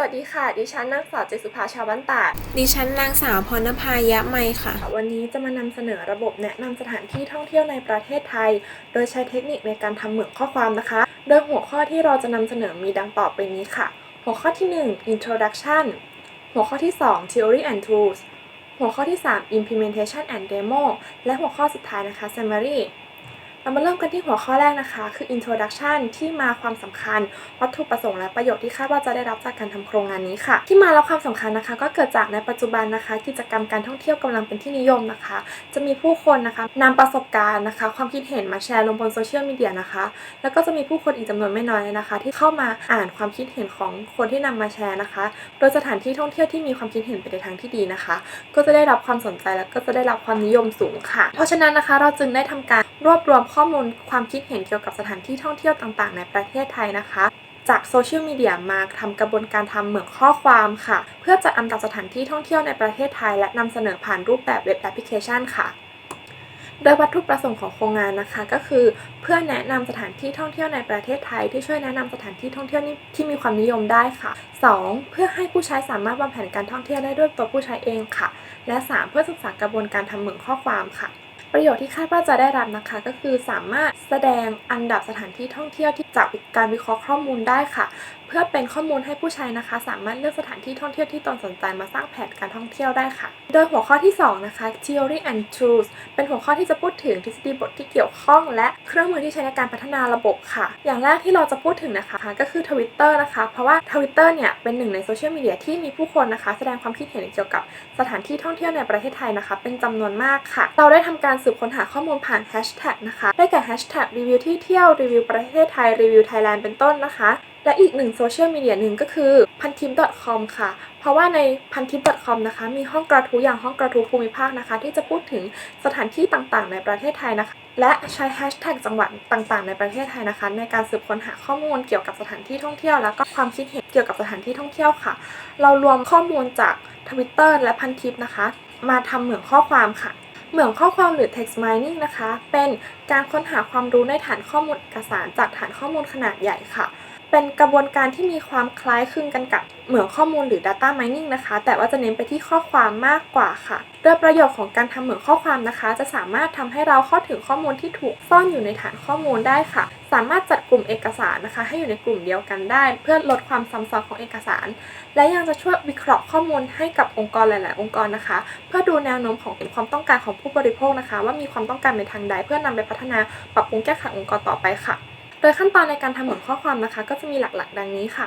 วัสดีค่ะ ดิฉันนางสาวเจสุภาชาวบ้านตาด ดิฉันนางสาวพรณภายะไมค่ะ วันนี้จะมานำเสนอระบบแนะนำสถานที่ท่องเที่ยวในประเทศไทย โดยใช้เทคนิคในการทำเหมืองข้อความนะคะ โดยหัวข้อที่เราจะนำเสนอมีดังต่อไปนี้ค่ะ หัวข้อที่ 1 introduction หัวข้อที่ 2 theory and tools หัวข้อที่ 3 implementation and demo และหัวข้อสุดท้ายนะคะ summary เรามาเริ่มกันที่หัวข้อแรกนะคะ คือ introduction ที่มาความสำคัญ วัตถุประสงค์และประโยชน์ที่คาดว่าจะได้รับจากการทำโครงงานนี้ค่ะ ที่มาและความสำคัญนะคะ ก็เกิดจากในปัจจุบันนะคะ กิจกรรมการท่องเที่ยวกำลังเป็นที่นิยมนะคะ จะมีผู้คนนะคะนำประสบการณ์นะคะ ความคิดเห็นมาแชร์ลงบนโซเชียลมีเดียนะคะ แล้วก็จะมีผู้คนอีกจำนวนไม่น้อยเลยนะคะ ที่เข้ามาอ่านความคิดเห็นของคนที่นำมาแชร์นะคะ โดยสถานที่ท่องเที่ยวที่มีความคิดเห็นไปในทางที่ดีนะคะ ก็จะได้รับความสนใจและก็จะได้รับความนิยมสูงค่ะ เพราะฉะนั้นนะคะ เราจึงได้ทำการรวบรวมข้อข้อมูลความคิดเห็นเกี่ยวกับสถานที่ท่องเที่ยวต่างๆ ในประเทศไทยนะคะ จากโซเชียลมีเดียมาทำกระบวนการทำเหมืองข้อความค่ะ เพื่อจัดอันดับสถานที่ท่องเที่ยวในประเทศไทย และนำเสนอผ่านรูปแบบเว็บแอปพลิเคชันค่ะโดยวัตถุประสงค์ของโครงงานนะคะ ก็คือเพื่อแนะนำสถานที่ท่องเที่ยวในประเทศไทย ที่ช่วยแนะนำสถานที่ท่องเที่ยวนี้ที่มีความนิยมได้ค่ะ 2. เพื่อให้ผู้ใช้สามารถวางแผนการท่องเที่ยวได้ด้วยตัวผู้ใช้เองค่ะ และ 3. เพื่อศึกษากระบวนการทำเหมืองข้อความค่ะ ประโยชน์ที่คาดว่าจะได้รับนะคะ ก็คือสามารถแสดงอันดับสถานที่ท่องเที่ยวที่จากการวิเคราะห์ข้อมูลได้ค่ะ เพื่อเป็นข้อมูลให้ผู้ใช้นะคะ สามารถเลือกสถานที่ท่องเที่ยวที่ตนสนใจมาสร้างแผนการท่องเที่ยวได้ค่ะ โดยหัวข้อที่ 2 นะคะ theory and tools เป็นหัวข้อที่จะพูดถึงทฤษฎีบทที่เกี่ยวข้อง และเครื่องมือที่ใช้ในการพัฒนาระบบค่ะ อย่างแรกที่เราจะพูดถึงนะคะ ก็คือ Twitter นะคะ เพราะว่า Twitter เนี่ยเป็นหนึ่งในโซเชียลมีเดียที่มีผู้คนนะคะ แสดงความคิดเห็นเกี่ยวกับสถานที่ท่องเที่ยวในประเทศไทยนะคะ เป็นจำนวนมากค่ะ เราได้ทำการสืบค้นหาข้อมูลผ่านแฮชแท็กนะคะ ได้แก่แฮชแท็กรีวิวที่เที่ยวรีวิวประเทศไทยรีวิวไทยแลนด์เป็นต้นนะคะ และอีกหนึ่งโซเชียลมีเดียหนึ่งก็คือพันทิป .com ค่ะ เพราะว่าในพันทิป .com นะคะ มีห้องกระทู้อย่างห้องกระทู้ภูมิภาคนะคะ ที่จะพูดถึงสถานที่ต่างๆ ในประเทศไทยนะคะ และใช้แฮชแท็กจังหวัดต่างๆ ในประเทศไทยนะคะ ในการสืบค้นหาข้อมูลเกี่ยวกับสถานที่ท่องเที่ยว แล้วก็ความคิดเห็นเกี่ยวกับสถานที่ท่องเที่ยวค่ะ เรารวมข้อมูลจาก Twitter และพันทิปนะคะ มาทำเหมืองข้อความค่ะ เหมืองข้อความหรือ text mining นะคะ เป็นการค้นหาความรู้ในฐานข้อมูลเอกสารจากฐานข้อมูลขนาดใหญ่ค่ะ เป็นกระบวนการที่มีความคล้ายคลึงกันกับเหมืองข้อมูลหรือ data mining นะคะ แต่ว่าจะเน้นไปที่ข้อความมากกว่าค่ะโดยประโยชน์ของการทำเหมืองข้อความนะคะ จะสามารถทำให้เราเข้าถึงข้อมูลที่ถูกซ่อนอยู่ในฐานข้อมูลได้ค่ะ สามารถจัดกลุ่มเอกสารนะคะให้อยู่ในกลุ่มเดียวกันได้ เพื่อลดความซ้ำซ้อนของเอกสาร และยังจะช่วยวิเคราะห์ข้อมูลให้กับองค์กรหลาย ๆ องค์กรนะคะ เพื่อดูแนวโน้มของความต้องการของผู้บริโภคนะคะ ว่ามีความต้องการในทางใดเพื่อนำไปพัฒนาปรับปรุงแก้ไของค์กรต่อไปค่ะโดยขั้นตอนในการทำเหมือนข้อความนะคะ ก็จะมีหลักๆ ดังนี้ค่ะ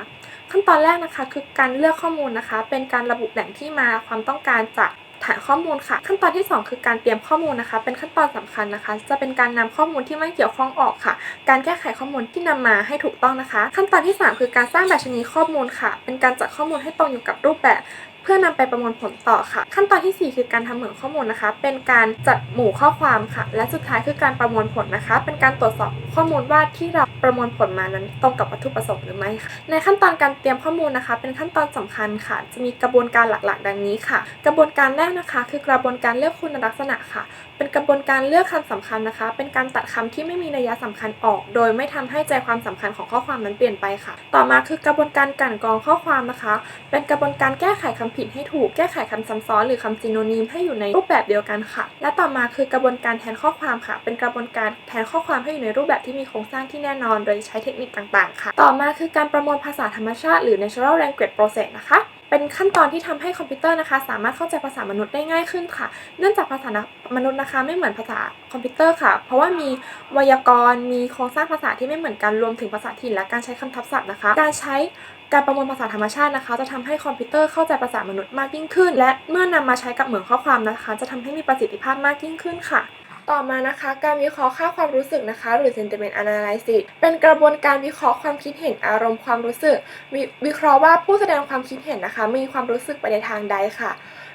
ขั้นตอนแรกนะคะคือการเลือกข้อมูลนะคะ เป็นการระบุแหล่งที่มาความต้องการจาก ฐานข้อมูลค่ะ ขั้นตอนที่ 2 คือการเตรียมข้อมูลนะคะ เป็นขั้นตอนสำคัญนะคะ จะเป็นการนำข้อมูลที่ไม่เกี่ยวข้องออกค่ะ การแก้ไขข้อมูลที่นำมาให้ถูกต้องนะคะ ขั้นตอนที่ 3 คือการสร้างแบบชนีข้อมูลค่ะ เป็นการจัดข้อมูลให้ตรงอยู่กับรูปแบบ เพื่อนำไปประมวลผลต่อค่ะ ขั้นตอนทีสี่4 คือการทำเหมืองข้อมูลนะคะ เป็นการจัดหมู่ข้อความค่ะ และสุดท้ายคือการประมวลผลนะคะ เป็นการตรวจสอบข้อมูลว่าที่เราประมวลผลมานั้นตรงกับวัตถุประสงค์หรือไม่ค่ะ ในขั้นตอนการเตรียมข้อมูลนะคะ เป็นขั้นตอนสำคัญค่ะ จะมีกระบวนการหลักๆ ดังนี้ค่ะ กระบวนการแรกนะคะ คือกระบวนการเลือกคุณลักษณะค่ะเป็นกระบวนการเลือกคำสำคัญนะคะ เป็นการตัดคำที่ไม่มีนัยสำคัญออก โดยไม่ทำให้ใจความสำคัญของข้อความนั้นเปลี่ยนไปค่ะ ต่อมาคือกระบวนการกั่นกรองข้อความนะคะ เป็นกระบวนการแก้ไขคำผิดให้ถูก แก้ไขคำซ้ำซ้อนหรือคำซีโนนิมให้อยู่ในรูปแบบเดียวกันค่ะ และต่อมาคือกระบวนการแทนข้อความค่ะ เป็นกระบวนการแทนข้อความให้อยู่ในรูปแบบที่มีโครงสร้างที่แน่นอน โดยใช้เทคนิคต่างๆ ค่ะ ต่อมาคือการประมวลภาษาธรรมชาติ หรือ natural language process นะคะ เป็นขั้นตอนที่ทำให้คอมพิวเตอร์นะคะ สามารถเข้าใจภาษามนุษย์ได้ง่ายขึ้นค่ะ เนื่องจากภาษามนุษย์นะคะ ไม่เหมือนภาษาคอมพิวเตอร์ค่ะ เพราะว่ามีไวยากรณ์ มีโครงสร้างภาษาที่ไม่เหมือนกัน รวมถึงภาษาถิ่นและการใช้คำทับศัพท์นะคะ การใช้การประมวลภาษาธรรมชาตินะคะ จะทำให้คอมพิวเตอร์เข้าใจภาษามนุษย์มากยิ่งขึ้น และเมื่อนำมาใช้กับเหมือนข้อความนะคะ จะทำให้มีประสิทธิภาพมากยิ่งขึ้นค่ะ ต่อมานะคะ การวิเคราะห์ค่าความรู้สึกนะคะ หรือ sentiment analysis เป็นกระบวนการวิเคราะห์ความคิดเห็นอารมณ์ความรู้สึกววิเคราะห์ว่าผู้แสดงความคิดเห็นนะคะ มีความรู้สึกไปในทางใดค่ะ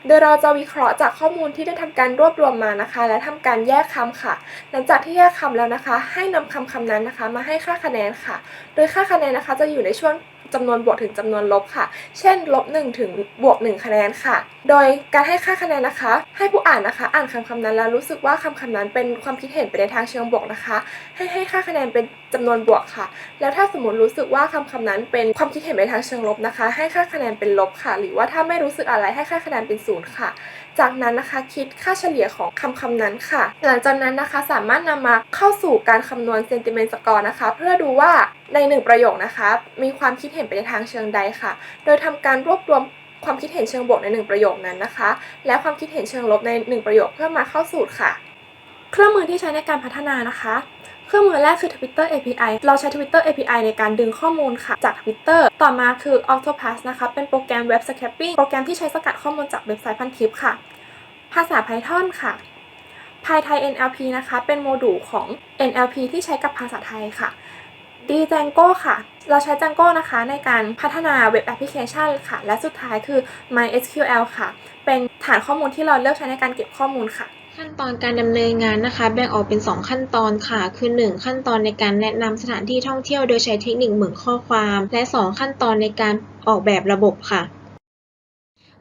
โดยเราจะวิเคราะห์จากข้อมูลที่ได้ทำการรวบรวมมานะคะ และทำการแยกคำค่ะ หลังจากที่แยกคำแล้วนะคะ ให้นำคำคำนั้นนะคะ มาให้ค่าคะแนนค่ะ โดยค่าคะแนนนะคะจะอยู่ในช่วงจำนวนบวกถึงจำนวนลบค่ะ เช่นลบ1ถึงบวก 1 คะแนนค่ะ โดยการให้ค่าคะแนนนะคะ ให้ผู้อ่านนะคะ อ่านคำคำนั้นแล้วรู้สึกว่าคำคำนั้นเป็นความคิดเห็นไปในทางเชิงบวกนะคะ ให้ให้ค่าคะแนนเป็นจำนวนบวกค่ะ แล้วถ้าสมมติรู้สึกว่าคำคำนั้นเป็นความคิดเห็นไปทางเชิงลบนะคะ ให้ค่าคะแนนเป็นลบค่ะ หรือว่าถ้าไม่รู้สึกอะไรให้ค่าคะแนนเป็นศูนย์ค่ะ จากนั้นนะคะคิดค่าเฉลี่ยของคำคำนั้นค่ะ หลังจากนั้นนะคะสามารถนำมาเข้าสู่การคำนวณเซนติเมนต์สกอร์นะคะ เพื่อดูว่าในหนึ่งประโยคนะคะ มีความคิดเห็นไปในทางเชิงใดค่ะ โดยทำการรวบรวมความคิดเห็นเชิงบวกในหนึ่งประโยคนั้นนะคะ และความคิดเห็นเชิงลบในหนึ่งประโยคเพื่อมาเข้าสูตรค่ะ เครื่องมือที่ใช้ในการพัฒนานะคะ เครื่องมือแรกคือ Twitter API เราใช้ Twitter API ในการดึงข้อมูลค่ะจาก Twitter ต่อมาคือ Octopus นะคะ เป็นโปรแกรม Web Scraping โปรแกรมที่ใช้สกัดข้อมูลจากเว็บไซต์พันทิปค่ะ ภาษา Python ค่ะ PyThai NLP นะคะ เป็นโมดูลของ NLP ที่ใช้กับภาษาไทยค่ะ Django ค่ะ เราใช้ Django นะคะในการพัฒนาเว็บแอปพลิเคชันค่ะ และสุดท้ายคือ MySQL ค่ะ เป็นฐานข้อมูลที่เราเลือกใช้ในการเก็บข้อมูลค่ะ ขั้นตอนการดำเนินงานนะคะ แบ่งออกเป็น 2 ขั้นตอนค่ะ คือ 1 ขั้นตอนในการแนะนำสถานที่ท่องเที่ยวโดยใช้เทคนิคเหมือนข้อความ และ 2 ขั้นตอนในการออกแบบระบบค่ะ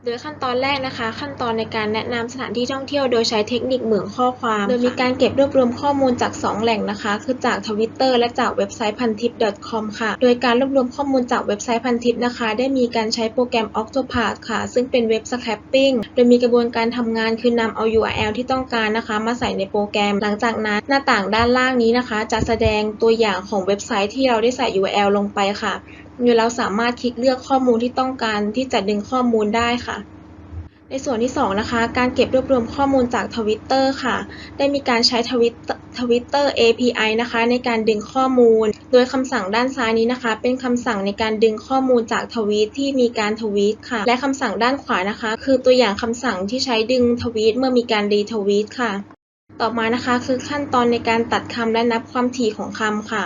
โดยขั้นตอนแรกนะคะ ขั้นตอนในการแนะนำสถานที่ท่องเที่ยวโดยใช้เทคนิคเหมือนข้อความ โดยมีการเก็บรวบรวมข้อมูลจาก 2 แหล่งนะคะ คือจากทวิตเตอร์และจากเว็บไซต์พันทิป .com ค่ะ โดยการรวบรวมข้อมูลจากเว็บไซต์พันทิปนะคะ ได้มีการใช้โปรแกรม Octopath ค่ะ ซึ่งเป็นเว็บ scraping โดยมีกระบวนการทำงานคือนำเอา URL ที่ต้องการนะคะ มาใส่ในโปรแกรม หลังจากนั้นหน้าต่างด้านล่างนี้นะคะ จะแสดงตัวอย่างของเว็บไซต์ที่เราได้ใส่ URL ลงไปค่ะ โดยเราสามารถคลิกเลือกข้อมูลที่ต้องการที่จะดึงข้อมูลได้ค่ะ ในส่วนที่ 2 นะคะ การเก็บรวบรวมข้อมูลจากทวิตเตอร์ค่ะ ได้มีการใช้ทวิตทวิตเตอร์ API นะคะ ในการดึงข้อมูล โดยคำสั่งด้านซ้ายนี้นะคะ เป็นคำสั่งในการดึงข้อมูลจากทวีตที่มีการทวีตค่ะ และคำสั่งด้านขวานะคะ คือตัวอย่างคำสั่งที่ใช้ดึงทวีตเมื่อมีการรีทวีตค่ะ ต่อมานะคะคือขั้นตอนในการตัดคำและนับความถี่ของคำค่ะ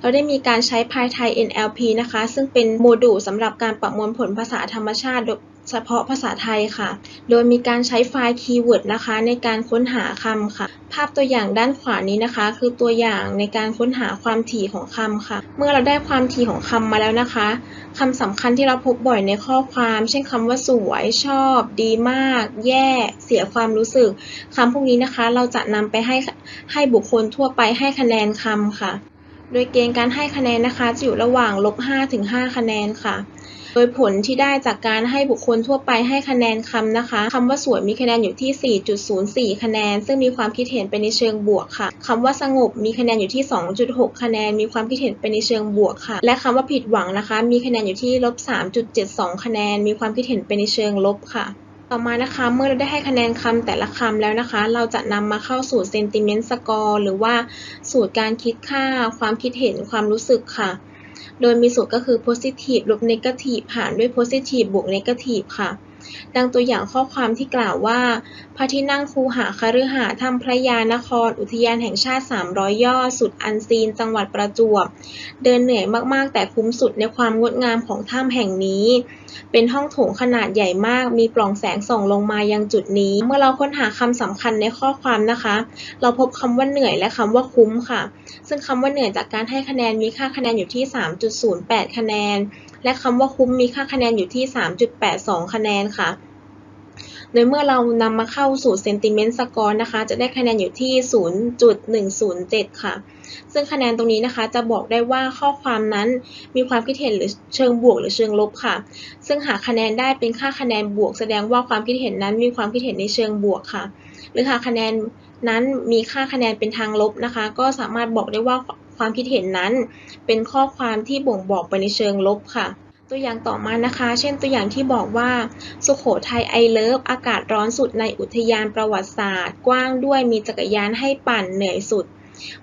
เราได้มีการใช้ PyThai NLP นะคะ ซึ่งเป็นโมดูลสำหรับการประมวลผลภาษาธรรมชาติโดยเฉพาะภาษาไทยค่ะ โดยมีการใช้ไฟล์คีย์เวิร์ดนะคะ ในการค้นหาคำค่ะ ภาพตัวอย่างด้านขวานี้นะคะ คือตัวอย่างในการค้นหาความถี่ของคำค่ะ เมื่อเราได้ความถี่ของคำมาแล้วนะคะคำสำคัญที่เราพบบ่อยในข้อความ เช่นคำว่าสวยชอบ ดีมาก แย่ เสียความรู้สึกคำพวกนี้นะคะ เราจะนำไปให้ให้บุคคลทั่วไปให้คะแนนคำค่ะ โดยเกณฑ์การให้คะแนนนะคะจะอยู่ระหว่างลบ5ถึง5คะแนนค่ะ โดยผลที่ได้จากการให้บุคคลทั่วไปให้คะแนนคำนะคะคำว่าสวยมีคะแนนอยู่ที่ 4.04 คะแนน ซึ่งมีความคิดเห็นไปในเชิงบวกค่ะคำว่าสงบมีคะแนนอยู่ที่ 2.6 คะแนน มีความคิดเห็นไปในเชิงบวกค่ะ และคำว่าผิดหวังนะคะ มีคะแนนอยู่ที่ลบ3.72 คะแนน มีความคิดเห็นไปในเชิงลบค่ะ ต่อมานะคะเมื่อเราได้ให้คะแนนคำแต่ละคำแล้วนะคะ เราจะนำมาเข้าสู่ sentiment score หรือว่าสูตรการคิดค่า ความคิดเห็นความรู้สึกค่ะ โดยมีสูตรก็คือ positive ลบ negative หารด้วย positive บวก negative ค่ะ ดังตัวอย่างข้อความที่กล่าวว่า พระที่นั่งคูหาคฤหาสน์ถ้ำพระยานคร อุทยานแห่งชาติ 300 ยอด สุดอันซีน จังหวัดประจวบ เดินเหนื่อยมากๆ แต่คุ้มสุดในความงดงามของถ้ำแห่งนี้ เป็นห้องโถงขนาดใหญ่มาก มีปล่องแสงส่องลงมายังจุดนี้ เมื่อเราค้นหาคำสำคัญในข้อความนะคะ เราพบคำว่าเหนื่อยและคำว่าคุ้มค่ะ ซึ่งคำว่าเหนื่อยจากการให้คะแนนมีค่าคะแนนอยู่ที่ 3.08 คะแนน และคำว่าคุ้มมีค่าคะแนนอยู่ที่ 3.82 คะแนนค่ะโดยเมื่อเรานำมาเข้าสู่ sentiment score นะคะ จะได้คะแนนอยู่ที่ 0.107 ค่ะ ซึ่งคะแนนตรงนี้นะคะจะบอกได้ว่าข้อความนั้นมีความคิดเห็นหรือเชิงบวกหรือเชิงลบค่ะ ซึ่งหากคะแนนได้เป็นค่าคะแนนบวก แสดงว่าความคิดเห็นนั้นมีความคิดเห็นในเชิงบวกค่ะ หรือหากคะแนนนั้นมีค่าคะแนนเป็นทางลบนะคะ ก็สามารถบอกได้ว่า ความคิดเห็นนั้น เป็นข้อความที่บ่งบอกไปในเชิงลบค่ะ ตัวอย่างต่อมานะคะ เช่นตัวอย่างที่บอกว่า สุขโขทัยไอเลิฟอากาศร้อนสุดในอุทยานประวัติศาสตร์ กว้างด้วยมีจักรยานให้ปั่นเหนื่อยสุด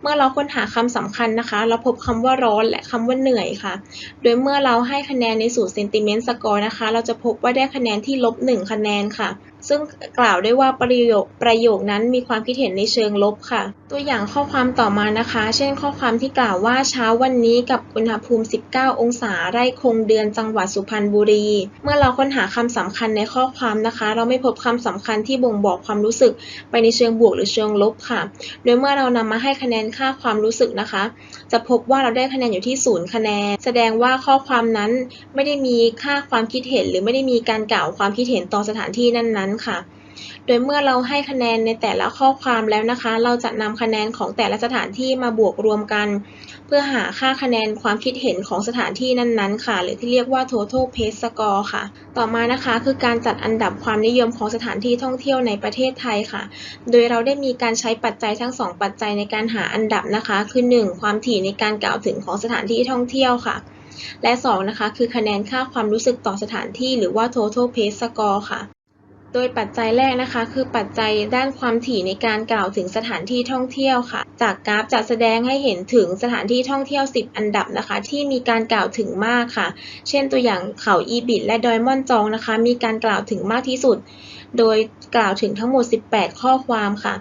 เมื่อเราค้นหาคำสำคัญนะคะ เราพบคำว่าร้อนและคำว่าเหนื่อยค่ะ โดยเมื่อเราให้คะแนนในสูตร sentiment score นะคะ เราจะพบว่าได้คะแนนที่ลบ1คะแนนค่ะ ซึ่งกล่าวได้ว่าประโยคประโยคนั้นมีความคิดเห็นในเชิงลบค่ะ ตัวอย่างข้อความต่อมานะคะ เช่นข้อความที่กล่าวว่าเช้าวันนี้กับอุณหภูมิ 19 องศาไร่คงเดือนจังหวัดสุพรรณบุรี เมื่อเราค้นหาคำสำคัญในข้อความนะคะ เราไม่พบคำสำคัญที่บ่งบอกความรู้สึกไปในเชิงบวกหรือเชิงลบค่ะ โดยเมื่อเรานำมาให้คะแนนค่าความรู้สึกนะคะ จะพบว่าเราได้คะแนนอยู่ที่ศูนย์คะแนน แสดงว่าข้อความนั้นไม่ได้มีค่าความคิดเห็น หรือไม่ได้มีการกล่าวความคิดเห็นต่อสถานที่นั้นๆค่ะ โดยเมื่อเราให้คะแนนในแต่ละข้อความแล้วนะคะ เราจะนำคะแนนของแต่ละสถานที่มาบวกรวมกัน เพื่อหาค่าคะแนนความคิดเห็นของสถานที่นั้นๆ ค่ะ หรือที่เรียกว่า total page score ค่ะ ต่อมานะคะคือการจัดอันดับความนิยมของสถานที่ท่องเที่ยวในประเทศไทยค่ะ โดยเราได้มีการใช้ปัจจัยทั้งสองปัจจัยในการหาอันดับนะคะ คือ 1. ความถี่ในการกล่าวถึงของสถานที่ท่องเที่ยวค่ะและ 2 นะคะ คือคะแนนค่าความรู้สึกต่อสถานที่หรือว่า total page score ค่ะ โดยปัจจัยแรกนะคะ คือปัจจัยด้านความถี่ในการกล่าวถึงสถานที่ท่องเที่ยวค่ะ จากกราฟจะแสดงให้เห็นถึงสถานที่ท่องเที่ยว 10 อันดับนะคะ ที่มีการกล่าวถึงมากค่ะ เช่นตัวอย่างเขาอีบิดและดอยม่อนจองนะคะ มีการกล่าวถึงมากที่สุด โดยกล่าวถึงทั้งหมด 18 ข้อความค่ะ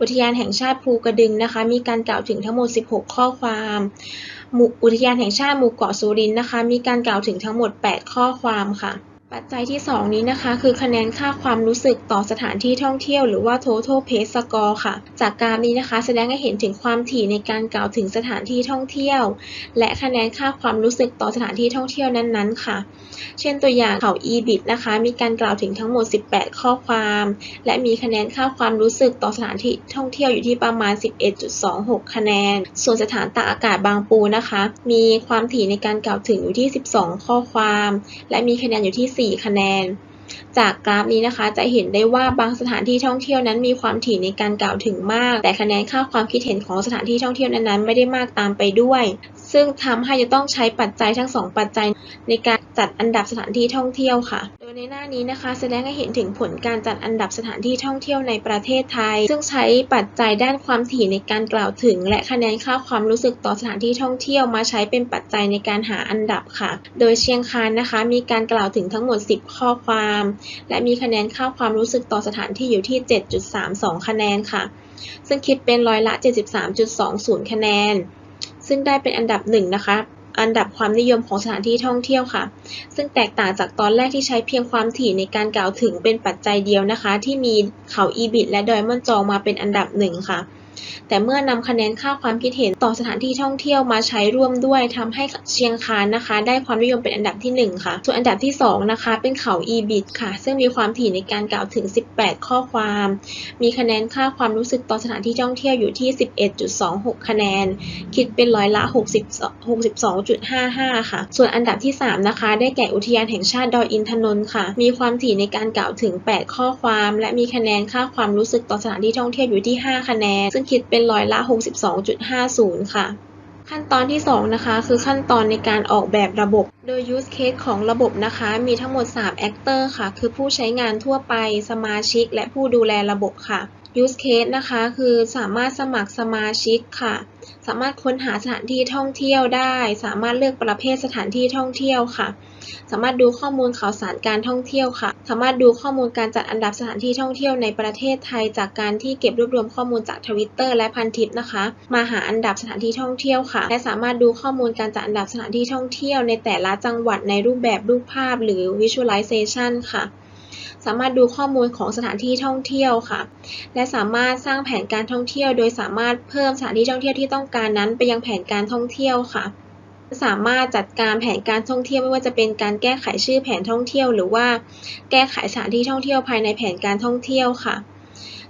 อุทยานแห่งชาติภูกระดึงนะคะ มีการกล่าวถึงทั้งหมด 16 ข้อความอุทยานแห่งชาติหมู่เกาะสุรินทร์นะคะ มีการกล่าวถึงทั้งหมด 8 ข้อความค่ะ ปัจจัยที่ 2 นี้นะคะ คือคะแนนค่าความรู้สึกต่อสถานที่ท่องเที่ยวหรือว่า total page score ค่ะ จากกราฟนี้นะคะ แสดงให้เห็นถึงความถี่ในการกล่าวถึงสถานที่ท่องเที่ยว และคะแนนค่าความรู้สึกต่อสถานที่ท่องเที่ยวนั้นๆ ค่ะ เช่นตัวอย่างเขาอีบิดนะคะ มีการกล่าวถึงทั้งหมด 18 ข้อความ และมีคะแนนค่าความรู้สึกต่อสถานที่ท่องเที่ยวอยู่ที่ประมาณ 11.26 คะแนน ส่วนสถานตากอากาศบางปูนะคะ มีความถี่ในการกล่าวถึงอยู่ที่ 12 ข้อความ และมีคะแนนอยู่ที่4 คะแนน จากกราฟนี้นะคะจะเห็นได้ว่าบางสถานที่ท่องเที่ยวนั้นมีความถี่ในการกล่าวถึงมาก แต่คะแนนค่าความคิดเห็นของสถานที่ท่องเที่ยวนั้นๆไม่ได้มากตามไปด้วย ซึ่งทำให้จะต้องใช้ปัจจัยทั้งสองปัจจัย ในการจัดอันดับสถานที่ท่องเที่ยวค่ะ โดยในหน้านี้นะคะ แสดงให้เห็นถึงผลการจัดอันดับสถานที่ท่องเที่ยวในประเทศไทย ซึ่งใช้ปัจจัยด้านความถี่ในการกล่าวถึง และคะแนนค่าความรู้สึกต่อสถานที่ท่องเที่ยวมาใช้เป็นปัจจัยในการหาอันดับค่ะ โดยเชียงคานนะคะ มีการกล่าวถึงทั้งหมด 10 ข้อความ และมีคะแนนค่าความรู้สึกต่อสถานที่อยู่ที่ 7.32 คะแนนค่ะ ซึ่งคิดเป็นร้อยละ 73.20 คะแนน ซึ่งได้เป็นอันดับหนึ่งนะคะ อันดับความนิยมของสถานที่ท่องเที่ยวค่ะ ซึ่งแตกต่างจากตอนแรกที่ใช้เพียงความถี่ในการกล่าวถึงเป็นปัจจัยเดียวนะคะ ที่มีเขาอีบิดและดอยม่อนจองมาเป็นอันดับหนึ่งค่ะ แต่เมื่อนำคะแนนค่าความคิดเห็นต่อสถานที่ท่องเที่ยวมาใช้ร่วมด้วยทำให้เชียงคานนะคะ ได้ความนิยมเป็นอันดับที่หนึ่งค่ะ ส่วนอันดับที่สองนะคะ เป็นเขาอีบิดค่ะ ซึ่งมีความถี่ในการกล่าวถึง 18 ข้อความ มีคะแนนค่าความรู้สึกต่อสถานที่ท่องเที่ยวอยู่ที่ 11.26 คะแนน คิดเป็นร้อยละ60 62.55 ค่ะ ส่วนอันดับที่ 3 นะคะ ได้แก่อุทยานแห่งชาติดอยอินทนนท์ค่ะ มีความถี่ในการกล่าวถึง 8 ข้อความ และมีคะแนนค่าความรู้สึกต่อสถานที่ท่องเที่ยวอยู่ที่ 5 คะแนนซึ่งคิดเป็นร้อยละ 62.50 ค่ะ ขั้นตอนที่ 2 นะคะ คือขั้นตอนในการออกแบบระบบ โดย use case ของระบบนะคะ มีทั้งหมด 3 actor ค่ะ คือผู้ใช้งานทั่วไป สมาชิก และผู้ดูแลระบบค่ะ use case นะคะคือสามารถสมัครสมาชิกค่ะ สามารถค้นหาสถานที่ท่องเที่ยวได้ สามารถเลือกประเภทสถานที่ท่องเที่ยวค่ะ สามารถดูข้อมูลข่าวสารการท่องเที่ยวค่ะ สามารถดูข้อมูลการจัดอันดับสถานที่ท่องเที่ยวในประเทศไทย จากการที่เก็บรวบรวมข้อมูลจากทวิตเตอร์และพันทิปนะคะ มาหาอันดับสถานที่ท่องเที่ยวค่ะ และสามารถดูข้อมูลการจัดอันดับสถานที่ท่องเที่ยว ในแต่ละจังหวัดในรูปแบบรูปภาพหรือ visualization ค่ะ สามารถดูข้อมูลของสถานที่ท่องเที่ยวค่ะ และสามารถสร้างแผนการท่องเที่ยว โดยสามารถเพิ่มสถานที่ท่องเที่ยวที่ต้องการนั้นไปยังแผนการท่องเที่ยวค่ะ สามารถจัดการแผนการท่องเที่ยวไม่ว่าจะเป็นการแก้ไขชื่อแผนท่องเที่ยว หรือว่าแก้ไขสถานที่ท่องเที่ยวภายในแผนการท่องเที่ยวค่ะ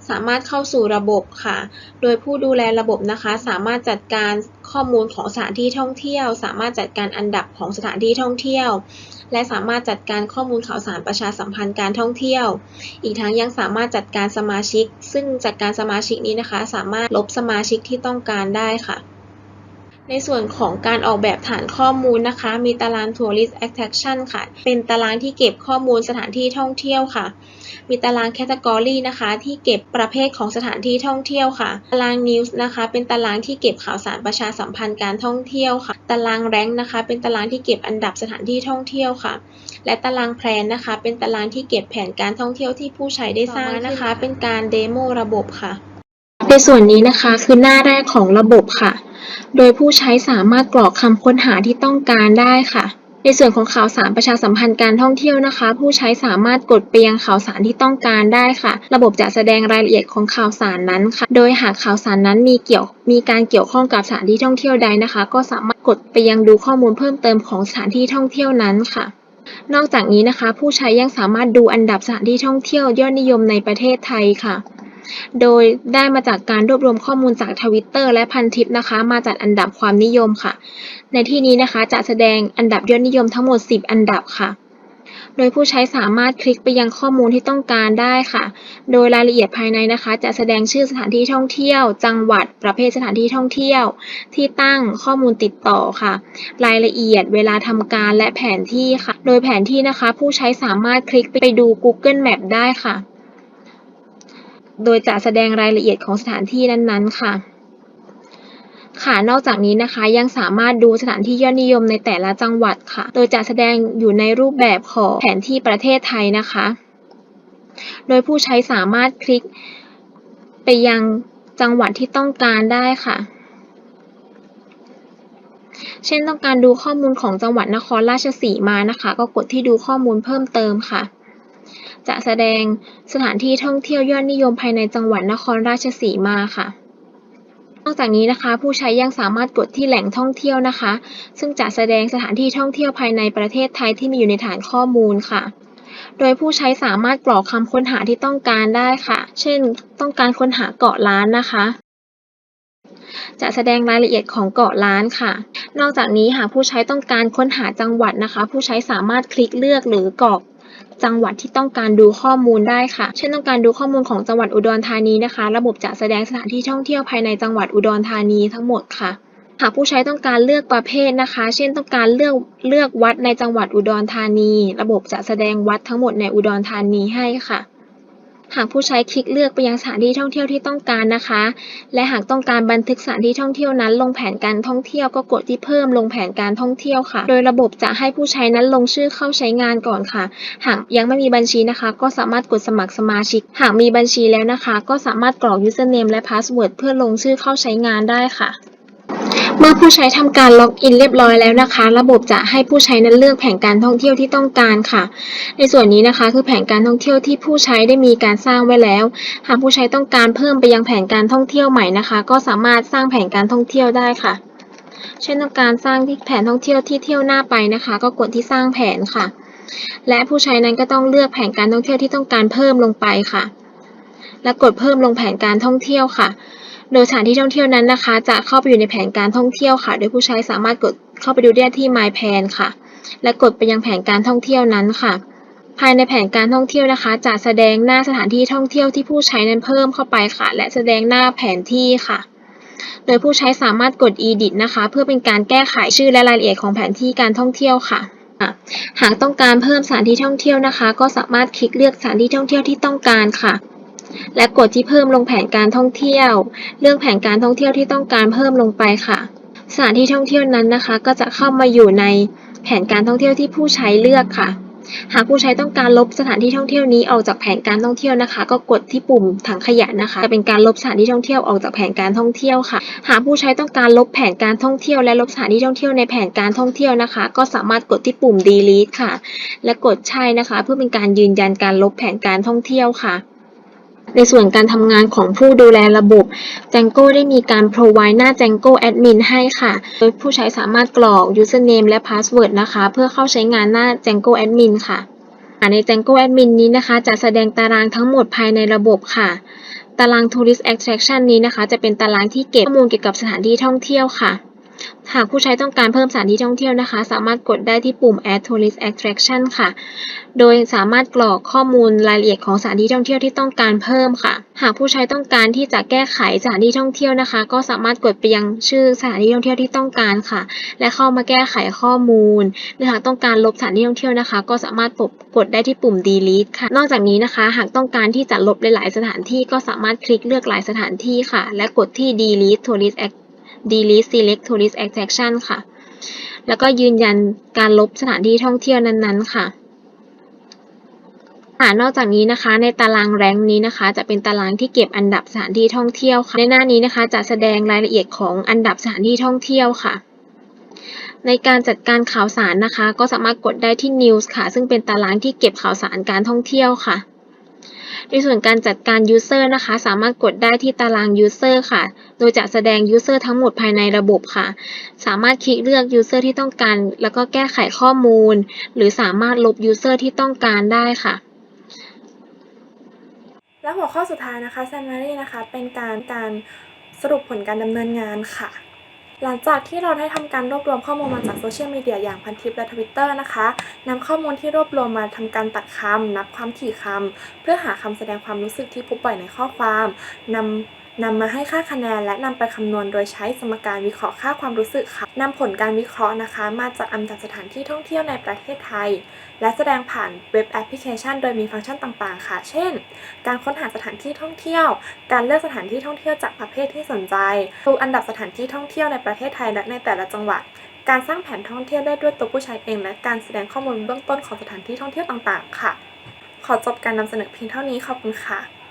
สามารถเข้าสู่ระบบค่ะ โดยผู้ดูแลระบบนะคะ สามารถจัดการข้อมูลของสถานที่ท่องเที่ยว สามารถจัดการอันดับของสถานที่ท่องเที่ยว และสามารถจัดการข้อมูลข่าวสารประชาสัมพันธ์การท่องเที่ยว อีกทั้งยังสามารถจัดการสมาชิก ซึ่งจัดการสมาชิกนี้นะคะ สามารถลบสมาชิกที่ต้องการได้ค่ะ ในส่วนของการออกแบบฐานข้อมูลนะคะ มีตาราง Tourist Attraction ค่ะ เป็นตารางที่เก็บข้อมูลสถานที่ท่องเที่ยวค่ะ มีตาราง Category นะคะ ที่เก็บประเภทของสถานที่ท่องเที่ยวค่ะ ตาราง News นะคะ เป็นตารางที่เก็บข่าวสารประชาสัมพันธ์การท่องเที่ยวค่ะ ตาราง Rank นะคะ เป็นตารางที่เก็บอันดับสถานที่ท่องเที่ยวค่ะ และตารางแพลนนะคะ เป็นตารางที่เก็บแผนการท่องเที่ยวที่ผู้ใช้ได้สร้างนะคะ เป็นการเดโมระบบค่ะ ในส่วนนี้นะคะคือหน้าแรกของระบบค่ะ โดยผู้ใช้สามารถกรอกคำค้นหาที่ต้องการได้ค่ะ ในส่วนของข่าวสารประชาสัมพันธ์การท่องเที่ยวนะคะ ผู้ใช้สามารถกดไปยังข่าวสารที่ต้องการได้ค่ะ ระบบจะแสดงรายละเอียดของข่าวสารนั้นค่ะ โดยหากข่าวสารนั้นมีเกี่ยวมีการเกี่ยวข้องกับสถานที่ท่องเที่ยวใดนะคะ ก็สามารถกดไปยังดูข้อมูลเพิ่มเติมของสถานที่ท่องเที่ยวนั้นค่ะนอกจากนี้นะคะ ผู้ใช้ยังสามารถดูอันดับสถานที่ท่องเที่ยวยอดนิยมในประเทศไทยค่ะ โดยได้มาจากการรวบรวมข้อมูลจากทวิตเตอร์และพันทิปนะคะ มาจัดอันดับความนิยมค่ะ ในที่นี้นะคะจะแสดงอันดับยอดนิยมทั้งหมด 10 อันดับค่ะ โดยผู้ใช้สามารถคลิกไปยังข้อมูลที่ต้องการได้ค่ะ โดยรายละเอียดภายในนะคะ จะแสดงชื่อสถานที่ท่องเที่ยว จังหวัด ประเภทสถานที่ท่องเที่ยว ที่ตั้ง ข้อมูลติดต่อค่ะ รายละเอียด เวลาทำการ และแผนที่ค่ะ โดยแผนที่นะคะ ผู้ใช้สามารถคลิกไปดู Google Map ได้ค่ะ โดยจะแสดงรายละเอียดของสถานที่นั้นๆ ค่ะ ค่ะ นอกจากนี้นะคะยังสามารถดูสถานที่ยอดนิยมในแต่ละจังหวัดค่ะ โดยจะแสดงอยู่ในรูปแบบของแผนที่ประเทศไทยนะคะ โดยผู้ใช้สามารถคลิกไปยังจังหวัดที่ต้องการได้ค่ะ เช่นต้องการดูข้อมูลของจังหวัดนครราชสีมานะคะ ก็กดที่ดูข้อมูลเพิ่มเติมค่ะ จะแสดงสถานที่ท่องเที่ยวยอดนิยมภายในจังหวัดนครราชสีมาค่ะ นอกจากนี้นะคะ ผู้ใช้ยังสามารถกดที่แหล่งท่องเที่ยวนะคะ ซึ่งจะแสดงสถานที่ท่องเที่ยวภายในประเทศไทยที่มีอยู่ในฐานข้อมูลค่ะโดยผู้ใช้สามารถกรอกคำค้นหาที่ต้องการได้ค่ะ เช่น ต้องการค้นหาเกาะล้านนะคะ จะแสดงรายละเอียดของเกาะล้านค่ะ นอกจากนี้หากผู้ใช้ต้องการค้นหาจังหวัดนะคะ ผู้ใช้สามารถคลิกเลือกหรือกรอก จังหวัดที่ต้องการดูข้อมูลได้ค่ะ เช่นต้องการดูข้อมูลของจังหวัดอุดรธานีนะคะ ระบบจะแสดงสถานที่ท่องเที่ยวภายในจังหวัดอุดรธานีทั้งหมดค่ะหากผู้ใช้ต้องการเลือกประเภทนะคะ เช่นต้องการเลือกเลือกวัดในจังหวัดอุดรธานี ระบบจะแสดงวัดทั้งหมดในอุดรธานีให้ค่ะ หากผู้ใช้คลิกเลือกไปยังสถานที่ท่องเที่ยวที่ต้องการนะคะ และหากต้องการบันทึกสถานที่ท่องเที่ยวนั้น ลงแผนการท่องเที่ยวก็กดที่เพิ่มลงแผนการท่องเที่ยวค่ะ โดยระบบจะให้ผู้ใช้นั้นลงชื่อเข้าใช้งานก่อนค่ะ หากยังไม่มีบัญชีนะคะ ก็สามารถกดสมัครสมาชิก หากมีบัญชีแล้วนะคะ ก็สามารถกรอก username และ password เพื่อลงชื่อเข้าใช้งานได้ค่ะ เมื่อผู้ใช้ทำการล็อกอินเรียบร้อยแล้วนะคะ ระบบจะให้ผู้ใช้นั้นเลือกแผนการท่องเที่ยวที่ต้องการค่ะ ในส่วนนี้นะคะ คือแผนการท่องเที่ยวที่ผู้ใช้ได้มีการสร้างไว้แล้ว หากผู้ใช้ต้องการเพิ่มไปยังแผนการท่องเที่ยวใหม่นะคะ ก็สามารถสร้างแผนการท่องเที่ยวได้ค่ะ เช่นต้องการสร้างที่แผนท่องเที่ยวที่เที่ยวหน้าไปนะคะ ก็กดที่สร้างแผนค่ะ และผู้ใช้นั้นก็ต้องเลือกแผนการท่องเที่ยวที่ต้องการเพิ่มลงไปค่ะ และกดเพิ่มลงแผนการท่องเที่ยวค่ะ โดยสถานที่ท่องเที่ยวนั้นนะคะ จะเข้าไปอยู่ในแผนการท่องเที่ยวค่ะ โดยผู้ใช้สามารถกดเข้าไปดูได้ที่ My Plan ค่ะ และกดไปยังแผนการท่องเที่ยวนั้นค่ะ ภายในแผนการท่องเที่ยวนะคะ จะแสดงหน้าสถานที่ท่องเที่ยวที่ผู้ใช้นั้นเพิ่มเข้าไปค่ะ และแสดงหน้าแผนที่ค่ะโดยผู้ใช้สามารถกด edit นะคะ เพื่อเป็นการแก้ไขชื่อและรายละเอียดของแผนที่การท่องเที่ยวค่ะ หากต้องการเพิ่มสถานที่ท่องเที่ยวนะคะ ก็สามารถคลิกเลือกสถานที่ท่องเที่ยวที่ต้องการค่ะ และกดที่เพิ่มลงแผนการท่องเที่ยว เลือกแผนการท่องเที่ยวที่ต้องการเพิ่มลงไปค่ะ สถานที่ท่องเที่ยวนั้นนะคะ ก็จะเข้ามาอยู่ในแผนการท่องเที่ยวที่ผู้ใช้เลือกค่ะ หากผู้ใช้ต้องการลบสถานที่ท่องเที่ยวนี้ออกจากแผนการท่องเที่ยวนะคะ ก็กดที่ปุ่มถังขยะนะคะ จะเป็นการลบสถานที่ท่องเที่ยวออกจากแผนการท่องเที่ยวค่ะ หากผู้ใช้ต้องการลบแผนการท่องเที่ยว และลบสถานที่ท่องเที่ยวในแผนการท่องเที่ยวนะคะ ก็สามารถกดที่ปุ่ม delete ค่ะ และกดใช่นะคะ เพื่อเป็นการยืนยันการลบแผนการท่องเที่ยวค่ะ ในส่วนการทำงานของผู้ดูแลระบบ Django ได้มีการ provide หน้า Django Admin ให้ค่ะโดยผู้ใช้สามารถกรอก username และ password นะคะ เพื่อเข้าใช้งานหน้า Django Admin ค่ะ ใน Django Admin นี้นะคะ จะแสดงตารางทั้งหมดภายในระบบค่ะ ตาราง Tourist Attraction นี้นะคะ จะเป็นตารางที่เก็บข้อมูลเกี่ยวกับสถานที่ท่องเที่ยวค่ะ หากผู้ใช้ต้องการเพิ่มสถานที่ท่องเที่ยวนะคะ สามารถกดได้ที่ปุ่ม Add Tourist Attraction ค่ะ โดยสามารถกรอกข้อมูลรายละเอียดของสถานที่ท่องเที่ยวที่ต้องการเพิ่มค่ะ หากผู้ใช้ต้องการที่จะแก้ไขสถานที่ท่องเที่ยวนะคะ ก็สามารถกดไปยังชื่อสถานที่ท่องเที่ยวที่ต้องการค่ะ และเข้ามาแก้ไขข้อมูลหรือหากต้องการลบสถานที่ท่องเที่ยวนะคะ ก็สามารถปบกดได้ที่ปุ่ม delete ค่ะ นอกจากนี้นะคะ หากต้องการที่จะลบหลาย ๆ สถานที่ก็สามารถคลิกเลือกหลายสถานที่ค่ะ และกดที่ delete tourist act delete select tourist attraction ค่ะ แล้วก็ยืนยันการลบสถานที่ท่องเที่ยวนั้นๆ ค่ะค่ะนอกจากนี้นะคะ ในตารางแรงนี้นะคะ จะเป็นตารางที่เก็บอันดับสถานที่ท่องเที่ยวค่ะ ในหน้านี้นะคะ จะแสดงรายละเอียดของอันดับสถานที่ท่องเที่ยวค่ะ ในการจัดการข่าวสารนะคะ ก็สามารถกดได้ที่ News ค่ะ ซึ่งเป็นตารางที่เก็บข่าวสารการท่องเที่ยวค่ะ ในส่วนการจัดการ User นะคะ สามารถกดได้ที่ตาราง User ค่ะ โดยจะแสดง User ทั้งหมดภายในระบบค่ะ สามารถคลิกเลือก User ที่ต้องการ แล้วก็แก้ไขข้อมูล หรือสามารถลบ User ที่ต้องการได้ค่ะและหัวข้อสุดท้ายนะคะ summary นะคะ เป็นการการสรุปผลการดำเนินงานค่ะ หลังจากที่เราได้ทำการรวบรวมข้อมูลมาจากโซเชียลมีเดียอย่างพันทิปและทวิตเตอร์นะคะนำข้อมูลที่รวบรวมมาทำการตัดคำนับความถี่คำเพื่อหาคำแสดงความรู้สึกที่พบบ่อยในข้อความนำ นำมาให้ค่าคะแนนและนำไปคำนวณโดยใช้สมการวิเคราะห์ค่าความรู้สึกค่ะนำผลการวิเคราะห์นะคะ มาจากอันดับสถานที่ท่องเที่ยวในประเทศไทย และแสดงผ่านเว็บแอปพลิเคชัน โดยมีฟังก์ชันต่างๆ ค่ะ เช่น การค้นหาสถานที่ท่องเที่ยว การเลือกสถานที่ท่องเที่ยวจากประเภทที่สนใจดูอันดับสถานที่ท่องเที่ยวในประเทศไทยและในแต่ละจังหวัดการสร้างแผนท่องเที่ยวได้ด้วยตัวผู้ใช้เอง และการแสดงข้อมูลเบื้องต้นของสถานที่ท่องเที่ยวต่างๆ ค่ะ ขอจบการนำเสนอเพียงเท่านี้ขอบคุณค่ะ